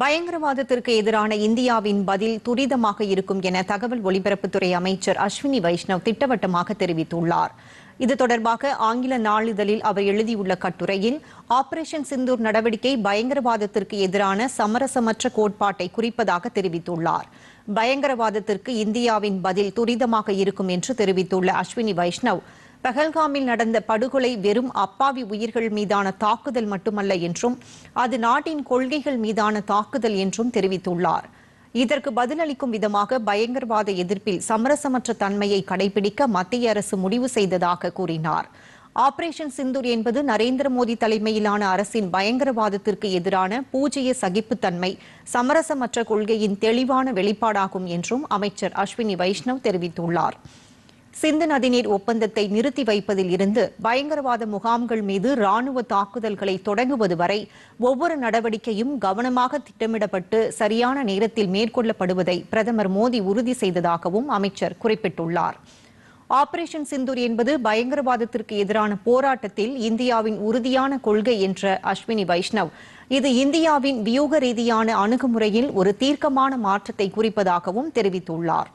பயங்கரவாதத்திற்கு எதிரான இந்தியாவின் பதில் துரிதமாக இருக்கும் என தகவல் ஒலிபரப்புத்துறை அமைச்சர் அஸ்வினி வைஷ்ணவ் திட்டவட்டமாக தெரிவித்துள்ளார். இது தொடர்பாக ஆங்கில நாளிதழில் அவர் எழுதியுள்ள கட்டுரையில் ஆபரேஷன் சிந்தூர் நடவடிக்கை பயங்கரவாதத்திற்கு எதிரான சமரசமற்ற கோட்பாட்டை குறிப்பதாக தெரிவித்துள்ளார். பயங்கரவாதத்திற்கு இந்தியாவின் பதில் துரிதமாக இருக்கும் என்று தெரிவித்துள்ள அஸ்வினி வைஷ்ணவ் பஹல்காமில் நடந்த படுகொலை வெறும் அப்பாவி உயிர்கள் மீதான தாக்குதல் மட்டுமல்ல என்றும் அது நாட்டின் கொள்கைகள் மீதான தாக்குதல் என்றும் தெரிவித்துள்ளார். இதற்கு பதிலளிக்கும் விதமாக பயங்கரவாத எதிர்ப்பில் சமரசமற்ற தன்மையை கடைபிடிக்க மத்திய அரசு முடிவு செய்ததாக கூறினார். ஆபரேஷன் சிந்தூர் என்பது நரேந்திர மோடி தலைமையிலான அரசின் பயங்கரவாதத்திற்கு எதிரான பூஜ்ய சகிப்புத்தன்மை சமரசமற்ற கொள்கையின் தெளிவான வெளிப்பாடாகும் என்றும் அமைச்சர் அஸ்வினி வைஷ்ணவ் தெரிவித்துள்ளார். சிந்து நதிநீர் ஒப்பந்தத்தை நிறுத்தி வைப்பதில் இருந்து பயங்கரவாத முகாம்கள் மீது ராணுவ தாக்குதல்களை தொடங்குவது வரை ஒவ்வொரு நடவடிக்கையும் கவனமாக திட்டமிடப்பட்டு சரியான நேரத்தில் மேற்கொள்ளப்படுவதை பிரதமர் மோடி உறுதி செய்ததாகவும் அமைச்சர் குறிப்பிட்டுள்ளார். ஆபரேஷன் சிந்தூர் என்பது பயங்கரவாதத்திற்கு எதிரான போராட்டத்தில் இந்தியாவின் உறுதியான கொள்கை என்ற அஸ்வினி வைஷ்ணவ். இது இந்தியாவின் வியூக ரீதியான அணுகுமுறையில் ஒரு தீர்க்கமான மாற்றத்தை குறிப்பதாகவும் தெரிவித்துள்ளார்.